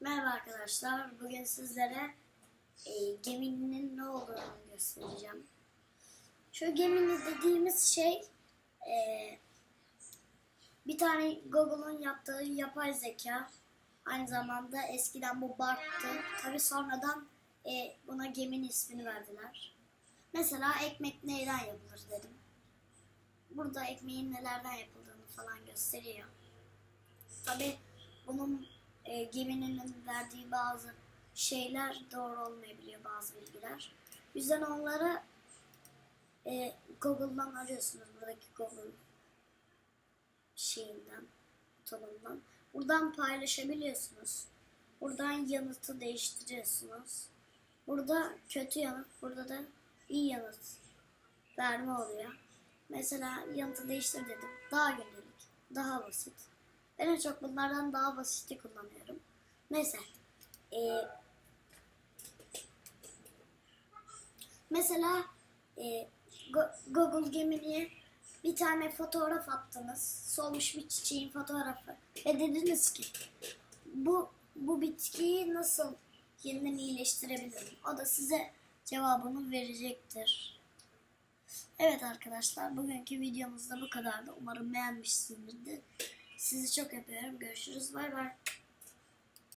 Merhaba arkadaşlar. Bugün sizlere e, geminin ne olduğunu göstereceğim. Şu gemini dediğimiz şey e, bir tane Google'un yaptığı yapay zeka. Aynı zamanda eskiden bu Bart'tı. Tabi sonradan e, buna geminin ismini verdiler. Mesela ekmek neyden yapılır dedim. Burada ekmeğin nelerden yapıldığını falan gösteriyor. Tabi bunun e, geminin verdiği bazı şeyler doğru olmayabiliyor bazı bilgiler. O yüzden onları e, Google'dan arıyorsunuz buradaki Google şeyinden, butonundan. Buradan paylaşabiliyorsunuz. Buradan yanıtı değiştiriyorsunuz. Burada kötü yanıt, burada da iyi yanıt verme oluyor. Mesela yanıtı değiştir dedim. Daha gündelik, daha basit. Ben en çok bunlardan daha basiti kullanıyorum. Neyse. Ee, mesela e, Go- Google Gemini'ye bir tane fotoğraf attınız. Solmuş bir çiçeğin fotoğrafı. Ve dediniz ki bu bu bitkiyi nasıl yeniden iyileştirebilirim? O da size cevabını verecektir. Evet arkadaşlar bugünkü videomuz da bu kadardı. Umarım beğenmişsinizdir. Sizi çok öpüyorum. Görüşürüz. Bay bay.